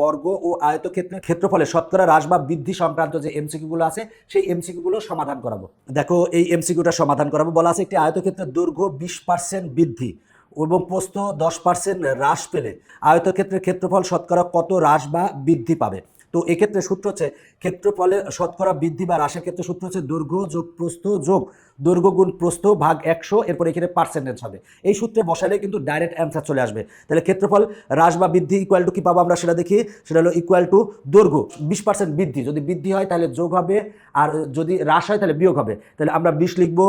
বর্গ ও আয়তক্ষেত্রের ক্ষেত্রফলে শতকরা হ্রাস বা বৃদ্ধি সংক্রান্ত যে এমসিকিউগুলো আছে, সেই এমসিকিউগুলো সমাধান করাবো। দেখো, এই এমসিকিউটা সমাধান করাবো বলা আছে, একটি আয়তক্ষেত্রের দৈর্ঘ্য বিশ পার্সেন্ট বৃদ্ধি এবং প্রস্থ দশ পার্সেন্ট হ্রাস পেলে আয়তক্ষেত্রের ক্ষেত্রফল শতকরা কত হ্রাস বা বৃদ্ধি পাবে? তো এক্ষেত্রে সূত্র হচ্ছে ক্ষেত্রফলে শতকরা বৃদ্ধি বা হ্রাসের ক্ষেত্রে সূত্র হচ্ছে দৈর্ঘ্য যোগ প্রস্থ যোগ দৈর্ঘ্য গুণ প্রস্থ ভাগ একশো, এরপর এখানে পার্সেন্টেজ হবে। এই সূত্রে বসালে কিন্তু ডাইরেক্ট অ্যান্সার চলে আসবে। তাহলে ক্ষেত্রফল হ্রাস বা বৃদ্ধি ইকুয়াল টু কী পাবো আমরা সেটা দেখি? সেটা হলো ইকুয়াল টু দৈর্ঘ্য, বিশ পার্সেন্ট বৃদ্ধি। যদি বৃদ্ধি হয় তাহলে যোগ হবে, আর যদি হ্রাস হয় তাহলে বিয়োগ হবে। তাহলে আমরা বিশ লিখব,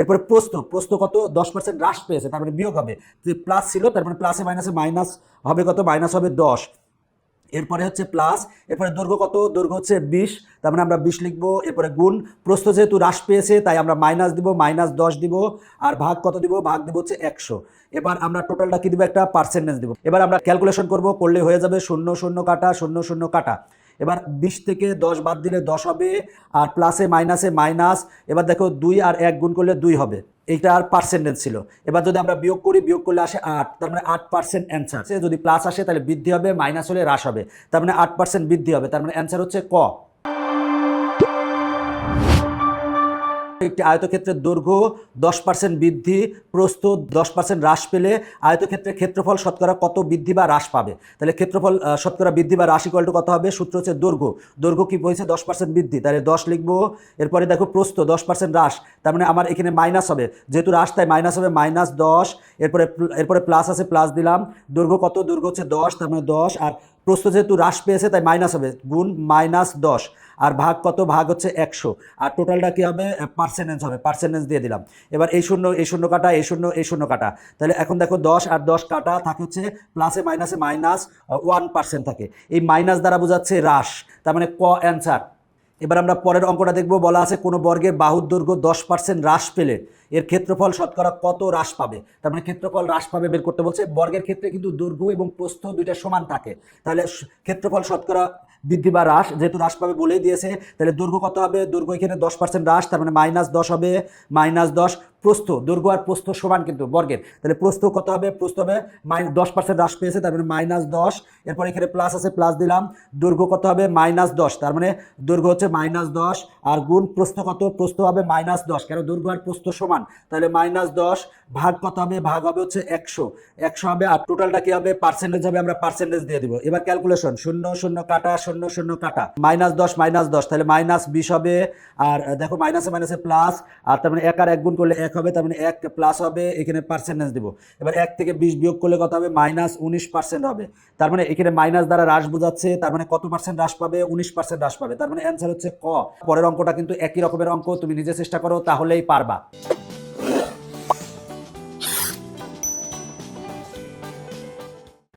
এরপরে প্রস্থ প্রস্থ কত? দশ পার্সেন্ট হ্রাস পেয়েছে, তার মানে বিয়োগ হবে। প্লাস ছিল, তার মানে প্লাসে মাইনাসে মাইনাস হবে কত? মাইনাস হবে দশ। এরপরে হচ্ছে প্লাস এরপরে দৈর্ঘ্য কত? দৈর্ঘ্য হচ্ছে বিশ, তার মানে আমরা বিশ লিখব, এরপরে গুণ। প্রস্থ যেহেতু হ্রাস পেয়েছে, তাই আমরা মাইনাস দিব মাইনাস দশ দিব, আর ভাগ কত দিব? ভাগ দিব হচ্ছে একশো। এবার আমরা টোটালটা কী দিব? একটা পার্সেন্টেজ দিব। এবার আমরা ক্যালকুলেশন করব, করলে হয়ে যাবে শূন্য শূন্য কাটা, শূন্য শূন্য কাটা। এবার বিশ থেকে দশ বাদ দিলে দশ হবে, আর প্লাসে মাইনাসে মাইনাস এবার দেখো দুই আর এক গুণ করলে দুই হবে। এইটা আর পার্সেন্টেজ ছিল। এবার যদি আমরা বিয়োগ করি, বিয়োগ করলে আসে আট, তার মানে আট পার্সেন্ট অ্যান্সার যদি প্লাস আসে, তাহলে বৃদ্ধি হবে মাইনাস হলে হ্রাস হবে। তার মানে আট পার্সেন্ট বৃদ্ধি হবে, তার মানে অ্যান্সার হচ্ছে ক। একটি আয়তক্ষেত্রের দৈর্ঘ্য দশ পার্সেন্ট বৃদ্ধি, প্রস্থ দশ পার্সেন্ট হ্রাস পেলে আয়তক্ষেত্রের ক্ষেত্রফল শতকরা কত বৃদ্ধি বা হ্রাস পাবে? তাহলে ক্ষেত্রফল শতকরা বৃদ্ধি বা হ্রাস ইকুয়াল কত হবে? সূত্র হচ্ছে দৈর্ঘ্য। দৈর্ঘ্য কী বলছে? দশ পার্সেন্ট বৃদ্ধি। তাহলে দশ লিখব। এরপরে দেখো প্রস্থ, দশ পার্সেন্ট হ্রাস। তার মানে আমার এখানে মাইনাস হবে। যেহেতু হ্রাস, তাই মাইনাস হবে মাইনাস দশ। এরপরে এরপরে প্লাস আছে প্লাস দিলাম। দৈর্ঘ্য কত? দৈর্ঘ্য হচ্ছে দশ, তার মানে দশ। আর প্রস্থ যেহেতু হ্রাস পেয়েছে, তাই মাইনাস হবে। গুণ মাইনাস দশ। আর ভাগ কত? ভাগ হচ্ছে একশো। আর টোটালটা কী হবে? পার্সেন্টেজ হবে। পার্সেন্টেজ দিয়ে দিলাম। এবার এই শূন্য এই শূন্য কাটা, এই শূন্য এই শূন্য কাটা। তাহলে এখন দেখো দশ আর দশ কাটা থাকে হচ্ছে প্লাসে মাইনাসে মাইনাস ওয়ান পার্সেন্ট থাকে। এই মাইনাস দ্বারা বোঝাচ্ছে হ্রাস। তার মানে ক অ্যান্সার এবার আমরা পরের অঙ্কটা দেখব। বলা আছে কোনো বর্গের বাহুর দৈর্ঘ্য দশ পার্সেন্ট হ্রাস পেলে এর ক্ষেত্রফল শতকরা কত হ্রাস পাবে? তার মানে ক্ষেত্রফল হ্রাস পাবে বের করতে বলছে। বর্গের ক্ষেত্রে কিন্তু দৈর্ঘ্য এবং প্রস্থ দুইটা সমান থাকে। তাহলে ক্ষেত্রফল শতকরা বৃদ্ধি বা হ্রাস যেহেতু হ্রাস পাবে বলেই দিয়েছে, তাহলে দৈর্ঘ্য কত হবে? দৈর্ঘ্য এখানে দশ পার্সেন্ট হ্রাস, তার মানে মাইনাস দশ হবে। মাইনাস দশ প্রস্থ দৈর্ঘ্য আর প্রস্থ সমান কিন্তু বর্গের। তাহলে প্রস্থ কত হবে? প্রস্থ হবে মাই দশ পার্সেন্ট হ্রাস পেয়েছে, তার মানে মাইনাস দশ। এরপর এখানে প্লাস আছে প্লাস দিলাম। দৈর্ঘ্য কত হবে? মাইনাস দশ। তার মানে দৈর্ঘ্য হচ্ছে মাইনাস দশ আর গুণ প্রস্থ কত? প্রস্থ হবে মাইনাস দশ। কেন? দৈর্ঘ্য আর প্রস্থ সমান। তাহলে মাইনাস দশ ভাগ কত হবে? ভাগ হবে হচ্ছে একশো। একশো হবে আর টোটালটা কি হবে? পার্সেন্টেজ হবে, আমরা পার্সেন্টেজ দিয়ে দিব। এবার ক্যালকুলেশন শূন্য শূন্য কাটা, শূন্য শূন্য কাটা। মাইনাস দশ মাইনাস দশ। তাহলে মাইনাস বিশ হবে। আর দেখো, মাইনাসে মাইনাসে প্লাস আর তার মানে এক আর এক গুণ করলে এক হবে, তার মানে এক প্লাস হবে, এখানে পার্সেন্টেজ দেবো। এবার এক থেকে বিশ বিয়োগ করলে কত হবে? মাইনাস উনিশ পার্সেন্ট হবে। তার মানে এখানে মাইনাস দ্বারা হ্রাস বোঝাচ্ছে, তার মানে কত পার্সেন্ট হ্রাস পাবে? উনিশ পার্সেন্ট হ্রাস পাবে। তার মানে অ্যান্সার হচ্ছে ক। পরের অঙ্কটা কিন্তু একই রকমের অঙ্ক, তুমি নিজে চেষ্টা করো, তাহলেই পারবা।